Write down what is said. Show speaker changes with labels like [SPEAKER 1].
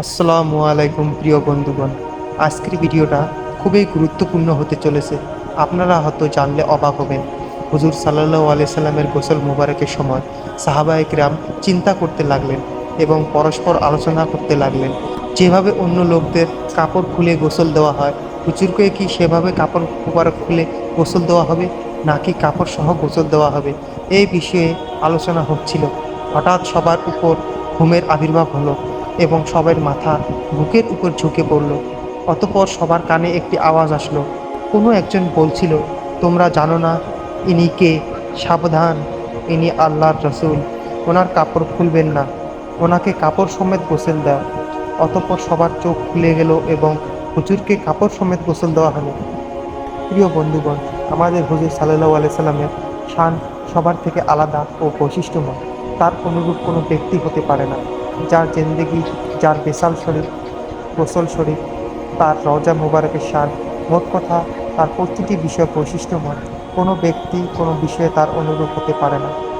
[SPEAKER 1] আসসালামু আলাইকুম প্রিয় বন্ধুগণ। আজকের ভিডিওটা খুবই গুরুত্বপূর্ণ হতে চলেছে। আপনারা হয়তো জানলে অবাক হবেন, হুজুর সাল্লাহ আলি সাল্লামের গোসল মুবারকের সময় সাহাবায়ক রাম চিন্তা করতে লাগলেন এবং পরস্পর আলোচনা করতে লাগলেন। যেভাবে অন্য লোকদের কাপড় খুলে গোসল দেওয়া হয়, হুজুরকে কি সেভাবে কাপড় মুবারক খুলে গোসল দেওয়া হবে, নাকি কাপড় সহ গোসল দেওয়া হবে? এই বিষয়ে আলোচনা হচ্ছিল। হঠাৎ সবার উপর ঘুমের আবির্ভাব হলো। এবং সবার মাথা বুকের উপর ঝুঁকে পড়ল। অতপর সবার কানে একটি আওয়াজ আসলো। কোনো একজন বলছিল, তোমরা জানো না, ইনি কে? সাবধান, ইনি আল্লাহর রসুল। ওনার কাপড় খুলবেন না। ওনাকে কাপড় সমেত গোসল দাও। অতপর সবার চোখ খুলে গেল এবং হুজুরকে কাপড় সমেত গোসল দেওয়া হলো। প্রিয় বন্ধুগণ, আমাদের হুজুর সাল্লাহ আলাই সাল্লামের শান সবার থেকে আলাদা ও বৈশিষ্ট্যময়। তার অনুরূপ কোনো ব্যক্তি হতে পারে না। যার জেন্দেগি, যার বেশাল শরীর প্রসল শরীর, তার রজা মুবারকের সার মোট কথা তার প্রতিটি বিষয় বৈশিষ্ট্যময়। কোনো ব্যক্তি কোনো বিষয়ে তার অনুরূপ হতে পারে না।